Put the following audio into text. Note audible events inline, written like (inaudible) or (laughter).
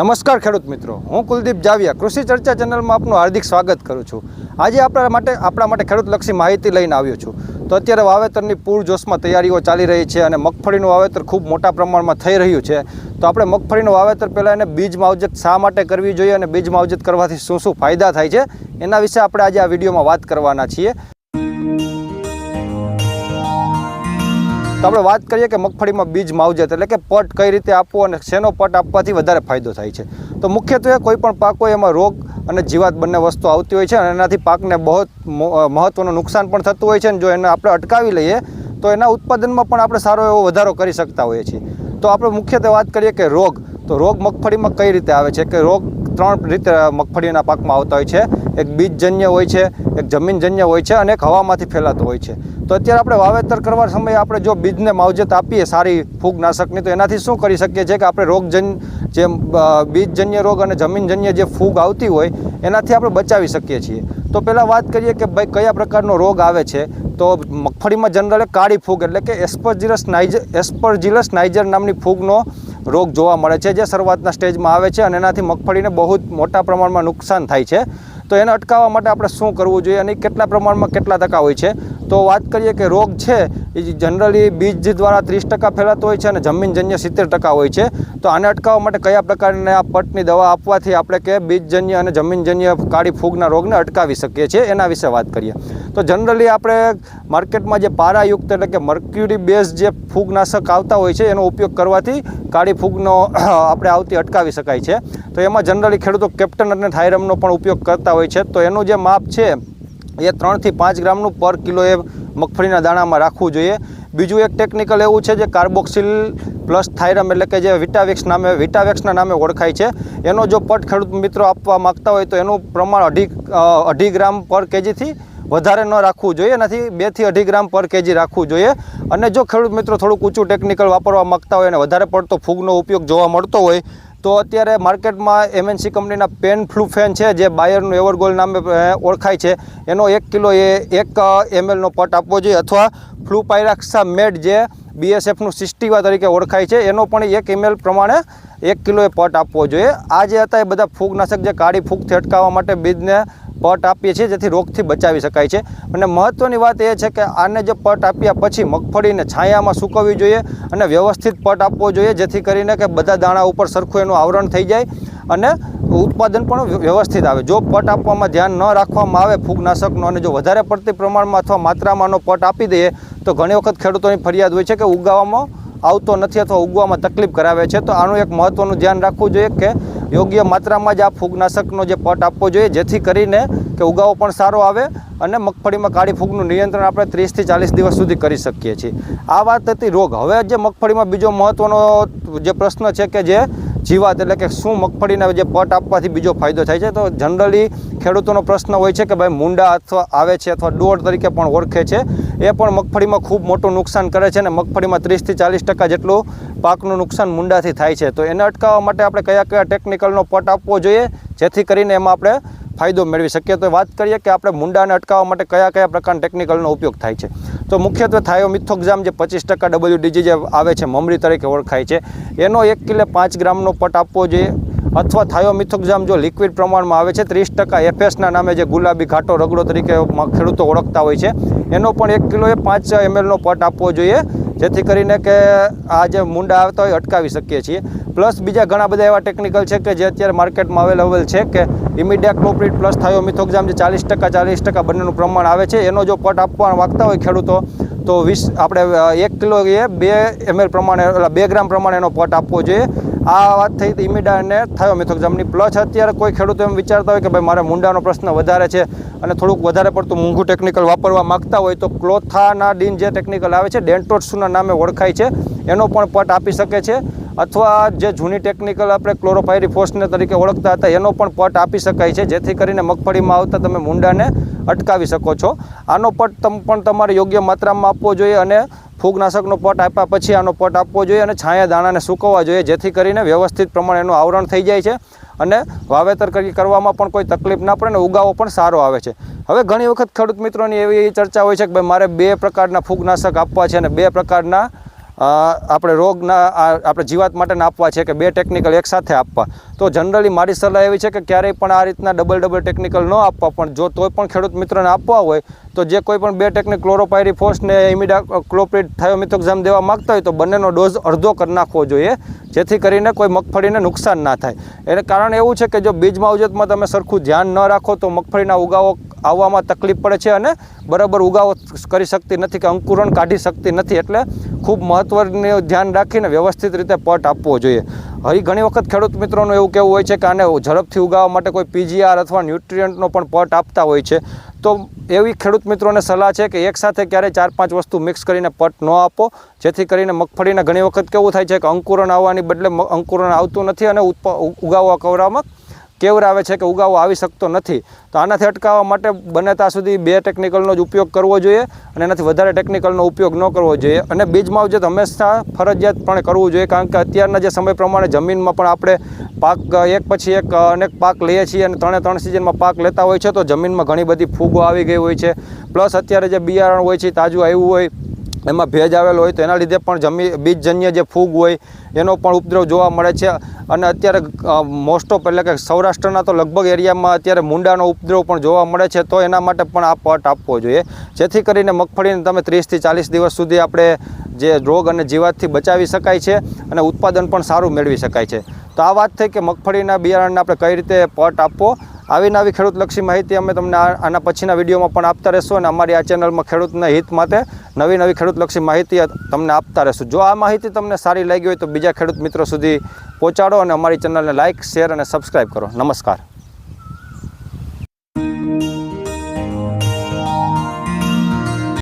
નમસ્કાર ખેડૂત મિત્રો. હું કુલદીપ જાવિયા. કૃષિ ચર્ચા ચેનલમાં આપનું હાર્દિક સ્વાગત કરું છું. આજે આપણા માટે આપણા માટે ખેડૂતલક્ષી માહિતી લઈને આવ્યો છું. તો અત્યારે વાવેતરની પૂરજોશમાં તૈયારીઓ ચાલી રહી છે અને મગફળીનું વાવેતર ખૂબ મોટા પ્રમાણમાં થઈ રહ્યું છે. તો આપણે મગફળીનું વાવેતર પહેલાં એને બીજ માવજત શા માટે કરવી જોઈએ અને બીજ માવજત કરવાથી શું શું ફાયદા થાય છે? એના વિશે આપણે આજે આ વિડીયોમાં વાત કરવાના છીએ. તો આપણે વાત કરીએ કે મગફળીમાં બીજ માવજત એટલે કે પટ કઈ રીતે આપવો અને શેનો પટ આપવાથી વધારે ફાયદો થાય છે. તો મુખ્યત્વે કોઈ પણ પાક હોય એમાં રોગ અને જીવાત બંને વસ્તુ આવતી હોય છે અને એનાથી પાકને બહુ મહત્ત્વનું નુકસાન પણ થતું હોય છે અને જો એને આપણે અટકાવી લઈએ, તો એના ઉત્પાદનમાં પણ આપણે સારો એવો વધારો કરી શકતા હોઈએ છીએ. તો આપણે મુખ્યત્વે વાત કરીએ કે રોગ. તો રોગ મગફળીમાં કઈ રીતે આવે છે? કે રોગ ત્રણ રીતે મગફળીના પાકમાં આવતા હોય છે. એક બીજજન્ય હોય છે, એક જમીનજન્ય હોય છે અને એક હવામાંથી ફેલાતો હોય છે. તો અત્યારે આપણે વાવેતર કરવા સમયે આપણે જો બીજને માવજત આપીએ સારી ફૂગનાશકની, તો એનાથી શું કરી શકીએ છીએ કે આપણે રોગજન જે બીજજન્ય રોગ અને જમીનજન્ય જે ફૂગ આવતી હોય, એનાથી આપણે બચાવી શકીએ છીએ. તો પહેલાં વાત કરીએ કે ભાઈ કયા પ્રકારનો રોગ આવે છે. તો મગફળીમાં જનરલ કાળી ફૂગ એટલે કે એસ્પરજીલસ નાઇજર એસ્પરજીલસ નાઇજર નામની ફૂગનો રોગ જોવા મળે છે, જે શરૂઆતના સ્ટેજમાં આવે છે અને એનાથી મગફળીને બહુ જ મોટા પ્રમાણમાં નુકસાન થાય છે. તો એને અટકાવવા માટે આપણે શું કરવું જોઈએ અને કેટલા પ્રમાણમાં કેટલા ટકા હોય છે? તો વાત કરીએ કે રોગ છે એ જનરલી બીજ દ્વારા ત્રીસ ટકા ફેલાતો હોય છે અને જમીનજન્ય સિત્તેર ટકા હોય છે. તો આને અટકાવવા માટે કયા પ્રકારની આ પટની દવા આપવાથી આપણે કે બીજજન્ય અને જમીનજન્ય કાળી ફૂગના રોગને અટકાવી શકીએ છીએ? એના વિશે વાત કરીએ. તો જનરલી આપણે માર્કેટમાં જે પારાયુક્ત એટલે કે મર્ક્યુરી બેઝ જે ફૂગનાશક આવતા હોય છે, એનો ઉપયોગ કરવાથી કાળી ફૂગનો (coughs) આપણે આવતી અટકાવી શકાય છે. તો એમાં જનરલી ખેડૂતો કેપ્ટન અને થાઇરમનો પણ ઉપયોગ કરતા હોય છે. તો એનું જે માપ છે, એ ત્રણથી પાંચ ગ્રામનું પર કિલો એ મગફળીના દાણામાં રાખવું જોઈએ. બીજું એક ટેકનિકલ એવું છે જે કાર્બોક્સિલ પ્લસ થાઇરમ એટલે કે જે વિટાવેક્સ નામે વિટાવેક્સના નામે ઓળખાય છે. એનો જો પટ ખેડૂત મિત્રો આપવા માગતા હોય તો એનું પ્રમાણ અઢી અઢી ગ્રામ પર કેજીથી વધારે ન રાખવું જોઈએ. એનાથી બેથી અઢી ગ્રામ પર કેજી રાખવું જોઈએ. અને જો ખેડૂત મિત્રો થોડુંક ઊંચું ટેકનિકલ વાપરવા માગતા હોય અને વધારે પડતો ફૂગનો ઉપયોગ જોવા મળતો હોય તો અત્યારે માર્કેટમાં એમએનસી કંપનીના પેન ફ્લુ ફેન છે, જે બાયરનું એવરગોલ નામે ઓળખાય છે. એનો એક કિલો એ એક એમએલનો પટ આપવો જોઈએ અથવા ફ્લુ પાયરાક્સા મેડ, જે બીએસએફનું સિસ્ટીવા તરીકે ઓળખાય છે, એનો પણ એક એમએલ પ્રમાણે એક કિલો એ પટ આપવો જોઈએ. આ જે હતા એ બધા ફૂગનાશક જે કાળી ફૂગથી અટકાવવા માટે બીજને પટ આપીએ છીએ જેથી રોગથી બચાવી શકાય છે. અને મહત્ત્વની વાત એ છે કે આને જે પટ આપ્યા પછી મગફળીને છાયામાં સૂકવવી જોઈએ અને વ્યવસ્થિત પટ આપવો જોઈએ, જેથી કરીને કે બધા દાણા ઉપર સરખું એનું આવરણ થઈ જાય અને ઉત્પાદન પણ વ્યવસ્થિત આવે. જો પટ આપવામાં ધ્યાન ન રાખવામાં આવે ફૂગનાશકનો અને જો વધારે પડતી પ્રમાણમાં અથવા માત્રામાંનો પટ આપી દઈએ, તો ઘણી વખત ખેડૂતોની ફરિયાદ હોય છે કે ઉગાવામાં આવતો નથી અથવા ઉગવામાં તકલીફ કરાવે છે. તો આનું એક મહત્ત્વનું ધ્યાન રાખવું જોઈએ કે યોગ્ય માત્રામાં જ આ ફૂગનાશકનો જે પટ આપવો જોઈએ, જેથી કરીને કે ઉગાવો પણ સારો આવે અને મગફળીમાં કાળી ફૂગનું નિયંત્રણ આપણે ત્રીસથી ચાલીસ દિવસ સુધી કરી શકીએ છીએ. આ વાત હતી રોગ. હવે જે મગફળીમાં બીજો મહત્ત્વનો જે પ્રશ્ન છે કે જે જીવાત એટલે કે શું મગફળીને જે પટ આપવાથી બીજો ફાયદો થાય છે? તો જનરલી ખેડૂતોનો પ્રશ્ન હોય છે કે ભાઈ મુંડા અથવા આવે છે અથવા ડોળ તરીકે પણ ઓળખે છે. એ પણ મગફળીમાં ખૂબ મોટું નુકસાન કરે છે અને મગફળીમાં ત્રીસથી ચાલીસ ટકા જેટલું પાકનું નુકસાન મુંડાથી થાય છે. તો એને અટકાવવા માટે આપણે કયા કયા ટેકનિકલનો પટ આપવો જોઈએ? જેથી કરીને એમાં આપણે ફાયદો મેળવી શકીએ. તો વાત કરીએ કે આપણે મુંડાને અટકાવવા માટે કયા કયા પ્રકારના ટેકનિકલનો ઉપયોગ થાય છે. તો મુખ્યત્વે થાયોમિથોક્ઝામ જે પચીસ ટકા ડબલ્યુડીજી જે આવે છે, મમરી તરીકે ઓળખાય છે. એનો એક કિલો પાંચ ગ્રામનો પટ આપવો જોઈએ. અથવા થાયોમિથોક્ઝામ જો લિક્વિડ પ્રમાણમાં આવે છે, ત્રીસ ટકા એફએસના નામે જે ગુલાબી ઘાટો રગડો તરીકે ખેડૂતો ઓળખતા હોય છે. એનો પણ એક કિલોએ પાંચ એમએલનો પટ આપવો જોઈએ. જેથી કરીને કે આ જે મુંડા આવતા હોય અટકાવી શકીએ છીએ. પ્લસ બીજા ઘણા બધા એવા ટેકનિકલ છે કે જે અત્યારે માર્કેટમાં અવેલેબલ છે કે ઇમિડિયાક્લોપ્રિડ પ્લસ થાયોમિથોક્ઝામ જે ચાલીસ ટકા ચાલીસ ટકા બંનેનું પ્રમાણ આવે છે. એનો જો પટ આપવા માગતા હોય ખેડૂતો, તો વીસ, આપણે એક કિલો એ બે એમએલ પ્રમાણે બે ગ્રામ પ્રમાણે એનો પટ આપવો જોઈએ. આ વાત થઈ હતી ઇમિડા અને થાયોમિથોક્ઝામની પ્લસ અત્યારે કોઈ ખેડૂતો એમ વિચારતા હોય કે ભાઈ મારે મુંડાનો પ્રશ્ન વધારે છે અને થોડુંક વધારે પડતું મોંઘું ટેકનિકલ વાપરવા માગતા હોય તો ક્લોથાના ડીન જે ટેકનિકલ આવે છે, ડેન્ટોટ્સુના નામે ઓળખાય છે. એનો પણ પટ આપી શકે છે. અથવા જે જૂની ટેકનિકલ આપણે ક્લોરોપાયરીફોસને તરીકે ઓળખતા હતા, એનો પણ પટ આપી શકાય છે. જેથી કરીને મગફળીમાં આવતા તમે મુંડાને અટકાવી શકો છો. આનો પટ પણ તમારે યોગ્ય માત્રામાં આપવો જોઈએ અને ફૂગનાશકનો પટ આપ્યા પછી આનો પટ આપવો જોઈએ અને છાયા દાણાને સૂકવવા જોઈએ, જેથી કરીને વ્યવસ્થિત પ્રમાણે એનું આવરણ થઈ જાય છે અને વાવેતર કરી કરવામાં પણ કોઈ તકલીફ ના પડે અને ઉગાવો પણ સારો આવે છે. હવે ઘણી વખત ખેડૂત મિત્રોની એવી ચર્ચા હોય છે કે ભાઈ મારે બે પ્રકારના ફૂગનાશક આપવા છે અને બે પ્રકારના આપણે રોગના આપણે જીવાત માટેના આપવા છે કે બે ટેકનિકલ એકસાથે આપવા. તો જનરલી મારી સલાહ એવી છે કે ક્યારેય પણ આ રીતના ડબલ ડબલ ટેકનિકલ ન આપવા, પણ જો તોય પણ ખેડૂત મિત્રોને આપવા હોય, તો જે કોઈ પણ બે ટેકનિક ક્લોરોપાયરીફોસ ને ઇમિડા ક્લોપ્રિડ થાયોમિથોક્ઝામ દેવા માગતા હોય તો બંનેનો ડોઝ અડધો કરી નાખવો જોઈએ, જેથી કરીને કોઈ મગફળીને નુકસાન ના થાય. એને કારણ એવું છે કે જો બીજ માવજતમાં તમે સરખું ધ્યાન ન રાખો તો મગફળીના ઉગાવો આવવામાં તકલીફ પડે છે અને બરાબર ઉગાવો કરી શકતી નથી કે અંકુરણ કાઢી શકતી નથી. એટલે ખૂબ મહત્વનું ધ્યાન રાખીને વ્યવસ્થિત રીતે પટ આપવો જોઈએ. હવે ઘણી વખત ખેડૂત મિત્રોનું એવું કહેવું હોય છે કે આને ઝડપથી ઉગાવવા માટે કોઈ પીજીઆર અથવા ન્યુટ્રિયન્ટનો પણ પટ આપતા હોય છે. તો એવી ખેડૂત મિત્રોને સલાહ છે કે એકસાથે ક્યારેય ચાર પાંચ વસ્તુ મિક્સ કરીને પટ ન આપો, જેથી કરીને મગફળીને ઘણી વખત કેવું થાય છે કે અંકુરણ આવવાની બદલે અંકુરણ આવતું નથી અને ઉગાવવા કવરામાં કેવરાવે છે કે ઉગાવો આવી શકતો નથી. તો આનાથી અટકાવવા માટે બને ત્યાં સુધી બે ટેકનિકલનો જ ઉપયોગ કરવો જોઈએ અને એનાથી વધારે ટેકનિકલનો ઉપયોગ ન કરવો જોઈએ. અને બીજ માવજત હંમેશા ફરજિયાતપણે કરવું જોઈએ, કારણ કે અત્યારના જે સમય પ્રમાણે જમીનમાં પણ આપણે પાક, એક પછી એક અનેક પાક લઈએ છીએ અને ત્રણે ત્રણ સિઝનમાં પાક લેતા હોય છે, તો જમીનમાં ઘણી બધી ફૂગો આવી ગઈ હોય છે. પ્લસ અત્યારે જે બિયારણ હોય છે તાજું આવ્યું હોય એમાં ભેજ આવેલો હોય તો એના લીધે પણ જમી બીજજન્ય જે ફૂગ હોય, એનો પણ ઉપદ્રવ જોવા મળે છે. અને અત્યારે મોસ્ટ ઓફ એટલે કે સૌરાષ્ટ્રના તો લગભગ એરિયામાં અત્યારે મુંડાનો ઉપદ્રવ પણ જોવા મળે છે, તો એના માટે પણ આ પટ આપવો જોઈએ. જેથી કરીને મગફળીને તમે ત્રીસથી ચાલીસ દિવસ સુધી આપણે જે રોગ અને જીવાતથી બચાવી શકાય છે અને ઉત્પાદન પણ સારું મેળવી શકાય છે. તો આ વાત થઈ કે મગફળીના બિયારણને આપણે કઈ રીતે પટ આપવો? આવી નવી ખેડૂતલક્ષી માહિતી અમે તમને આના પછીના વિડીયોમાં પણ આપતા રહેશું અને અમારી આ ચેનલમાં ખેડૂતના હિત માટે નવી નવી ખેડૂતલક્ષી માહિતી તમને આપતા રહેશું. જો આ માહિતી તમને સારી લાગી હોય તો બીજા ખેડૂત મિત્રો સુધી પહોંચાડો અને અમારી ચેનલને લાઇક શેર અને સબસ્ક્રાઈબ કરો. નમસ્કાર.